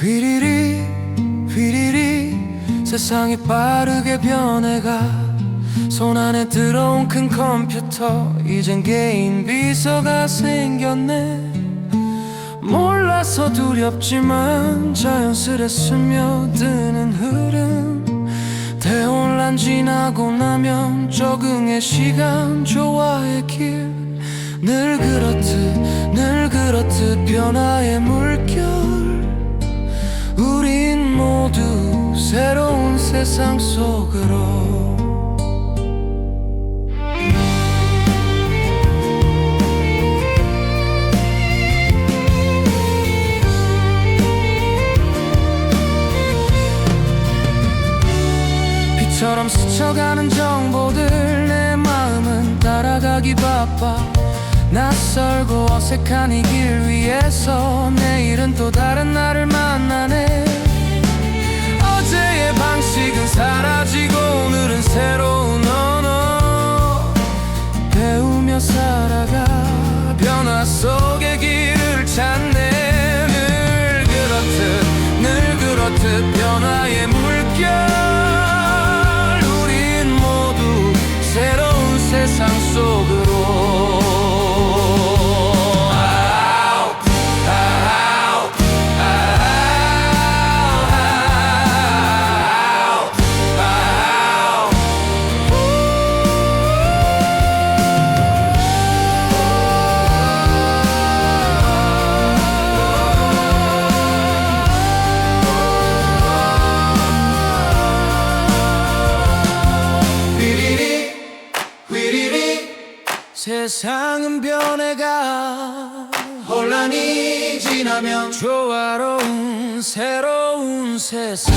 휘리리 휘리리 세상이 빠르게 변해가. 손 안에 들어온 큰 컴퓨터 이젠 개인 비서가 생겼네. 몰라서 두렵지만 자연스레 스며드는 흐름. 대혼란 지나고 나면 적응의 시간 조화의 길 늘 그렇듯 늘 그렇듯 변화의 물. 새로운 세상 속으로. 비처럼 스쳐가는 정보들 내 마음은 따라가기 바빠. 낯설고 어색한 이 길 위에서 내일은 또 다른 나를 만나 세상은 변해가 혼란이 지나면 조화로운 새로운 세상